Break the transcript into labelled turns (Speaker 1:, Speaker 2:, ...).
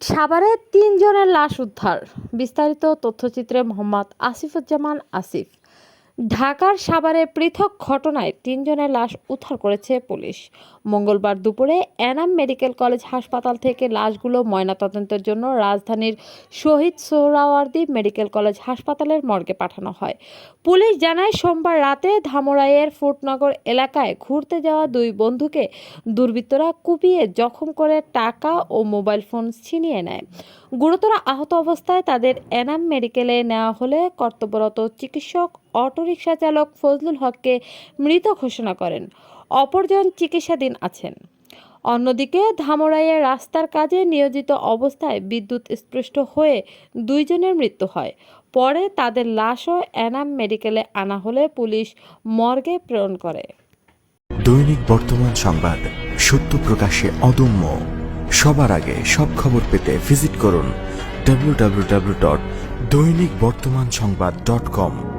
Speaker 1: সাভারে তিনজনের লাশ উদ্ধার। বিস্তারিত তথ্যচিত্রে মোহাম্মদ আসিফুজ্জামান আসিফ। ঢাকার সাভারে পৃথক ঘটনায় তিনজনের লাশ উদ্ধার করেছে পুলিশ। মঙ্গলবার দুপুরে এনাম মেডিকেল কলেজ হাসপাতাল থেকে লাশগুলো ময়নাতদন্তের জন্য রাজধানীর শহীদ সোহরাওয়ার্দী মেডিকেল কলেজ হাসপাতালের মর্গে পাঠানো হয়। পুলিশ জানায়, সোমবার রাতে ধামরাইয়ের ফুটনগর এলাকায় ঘুরতে যাওয়া দুই বন্ধুকে দুর্বৃত্তরা কুপিয়ে জখম করে টাকা ও মোবাইল ফোন ছিনিয়ে নেয়। গুরুতর আহত অবস্থায় তাদের এনাম মেডিকেলে নেওয়া হলে কর্তব্যরত চিকিৎসক অটোরিকশা চালক ফজলুল হককে মৃত ঘোষণা করেন। অপরজন চিকিৎসাধীন আছেন। অন্যদিকে ধামরাইয়ের রাস্তার কাজে নিয়োজিত অবস্থায় বিদ্যুৎ স্পৃষ্ট হয়ে দুইজনের মৃত্যু হয়। পরে তাদের লাশও এনাম মেডিকেলে আনা হলে পুলিশ মর্গে প্রেরণ করে।
Speaker 2: দৈনিক বর্তমান সংবাদ, সত্য প্রকাশে অদম্য। সবার আগে সব খবর পেতে ভিজিট করুন ডাব্লিউ ডট দৈনিক বর্তমান সংবাদ ডট কম